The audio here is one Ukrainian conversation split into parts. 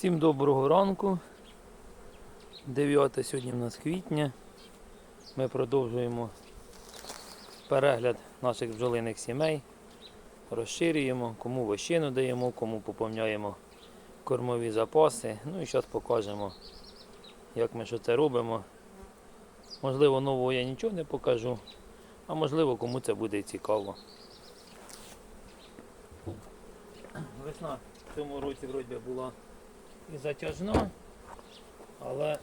Всім доброго ранку. 9 сьогодні в нас квітня. Ми продовжуємо перегляд наших бджолиних сімей. Розширюємо, кому вощину даємо, кому поповняємо кормові запаси. Ну і зараз покажемо, як ми що це робимо. Можливо, нового я нічого не покажу, а можливо, кому це буде цікаво. Весна в цьому році вроді була і затяжна, але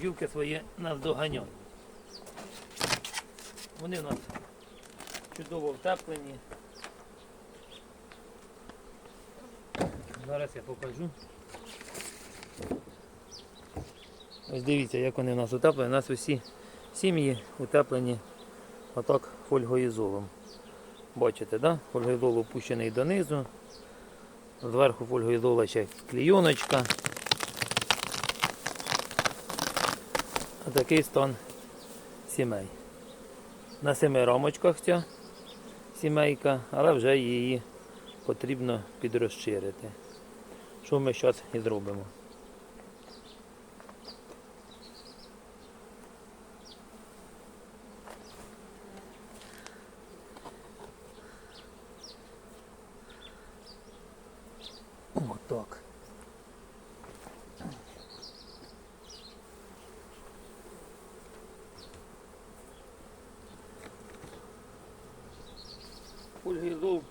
вілки свої нас доганяють. Вони в нас чудово втеплені. Зараз я покажу. Ось дивіться, як вони в нас утеплені. У нас усі сім'ї утеплені отак фольгоізолом. Бачите, да? фольгоізол опущений донизу. Зверху фольгою ще клійоночка. Такий стан сімей. На семи рамочках ця сімейка, але вже її потрібно підрозширити. Що ми зараз і зробимо. Отак. Фульгізол,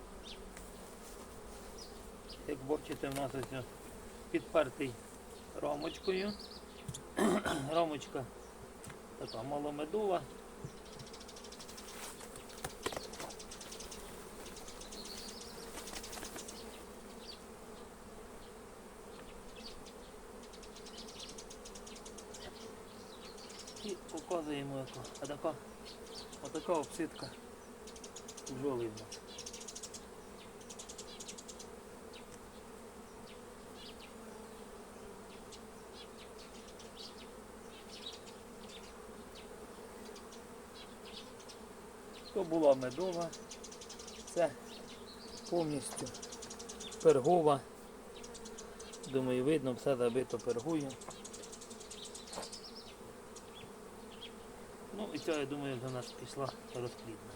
як бачите, в нас ось підпертий рамочкою. Рамочка така маломедова. І показуємо яка. А така, отака обсидка бджоли в нас. То була медова, це повністю пергова. Думаю, видно, все забито пергою. Ну і ця, я думаю, в нас пішла розплідна.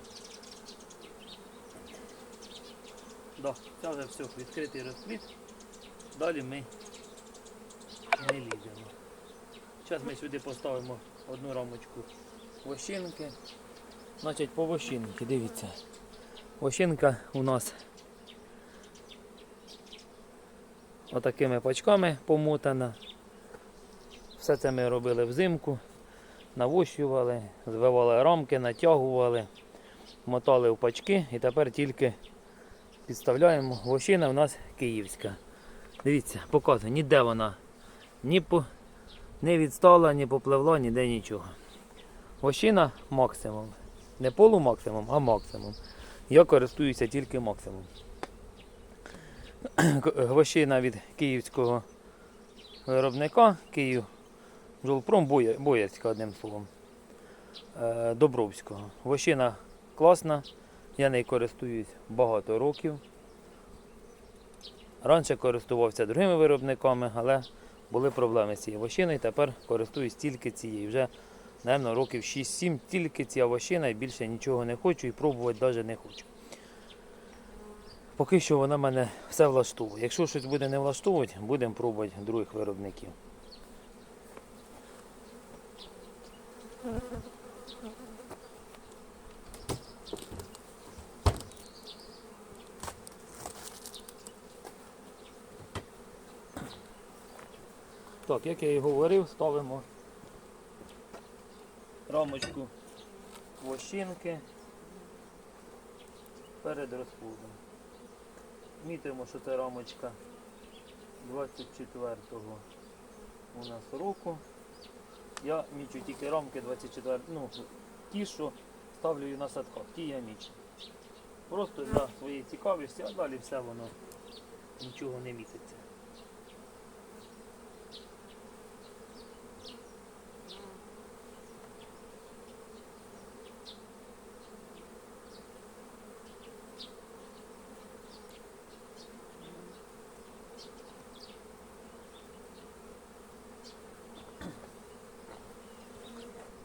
Да, це вже все, відкритий розплід. Далі ми не ліземо. Зараз ми сюди поставимо одну рамочку вощинки. Значить, по вощинки, дивіться. Вощинка у нас отакими пачками помотана. Все це ми робили взимку навощували, звивали рамки, натягували, мотали в пачки і тепер тільки підставляємо. Вощина у нас київська. Дивіться, показую, ніде вона ні по, не відстала, ні попливла, ніде нічого. Вощина максимум. Не полумаксимум, а максимум. Я користуюся тільки максимум. Вощина від київського виробника Київ Жолпром Боярська, одним словом. Е, Добровського. Вощина класна, я нею користуюсь багато років. Раніше користувався другими виробниками, але були проблеми з цією вощиною. Тепер користуюсь тільки цією. Вже, мабуть, років 6-7 тільки ця вощина і більше нічого не хочу і пробувати навіть не хочу. Поки що вона мене все влаштовує. Якщо щось буде не влаштовувати, будемо пробувати других виробників. Так, як я і говорив, ставимо рамочку вощинки перед розплодом. Мітимо, що це рамочка 24-го у нас року. Я мічу тільки рамки 24, ну, ті, що ставлю на садках, ті я мічу. Просто для своєї цікавості, а далі все воно нічого не мітиться.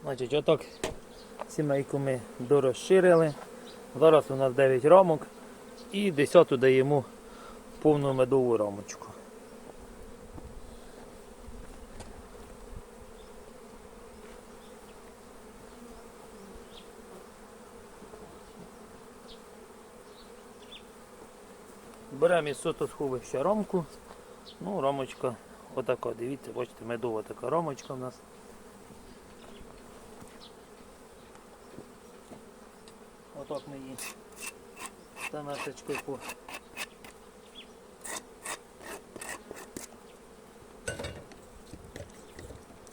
Значить, отак сімейку ми дорозширили. Зараз у нас 9 рамок і 10 даємо повну медову рамочку. Беремо із сотосховища рамку. Ну, рамочка отака, дивіться, бачите, медова така рамочка в нас. Отак ми її станашечкою по.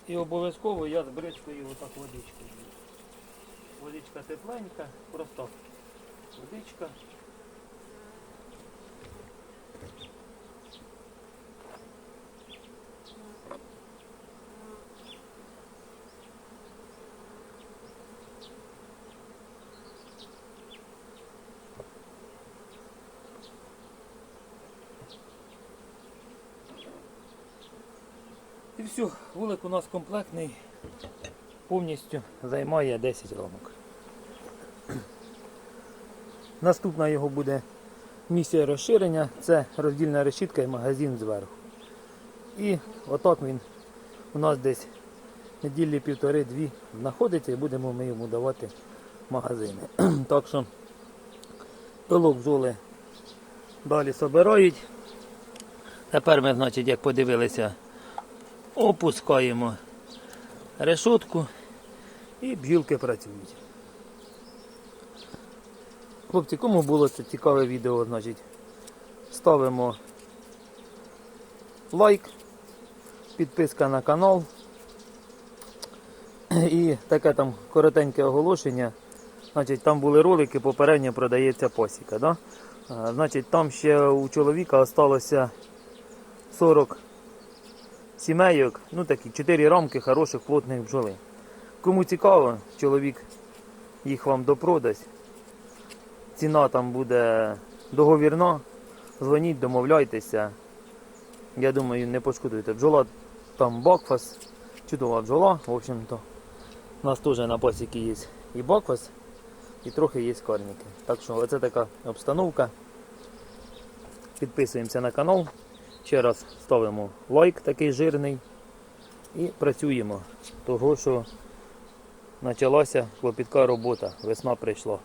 І обов'язково я збризкую отак водичкою. Водичка тепленька, просто водичка. Все, вулик у нас комплектний, повністю займає 10 рамок. Наступна його буде місія розширення, це роздільна решітка і магазин зверху. І отак він у нас десь неділі півтори-дві знаходиться і будемо ми йому давати магазини. так що пилок бджоли далі собирають. Тепер ми, значить, як подивилися, опускаємо решетку і бджілки працюють. Хлопці, кому було це цікаве відео, значить, ставимо лайк, підписка на канал і таке там коротеньке оголошення. Значить, там були ролики, попередньо продається посіка. Да? Значить, там ще у чоловіка залишилося 40 сімейок, ну такі 4 рамки хороших плотних бджоли. Кому цікаво, чоловік їх вам допродасть. Ціна там буде договірна. Дзвоніть, домовляйтеся. Я думаю, не пошкодуєте. Бджола там бакфас, чудова бджола, в общем-то. У нас теж на пасіки є і бакфас, і трохи є карніки. Так що оце така обстановка. Підписуємося на канал. Ще раз ставимо лайк такий жирний і працюємо. Того, що почалася клопітка робота, весна прийшла.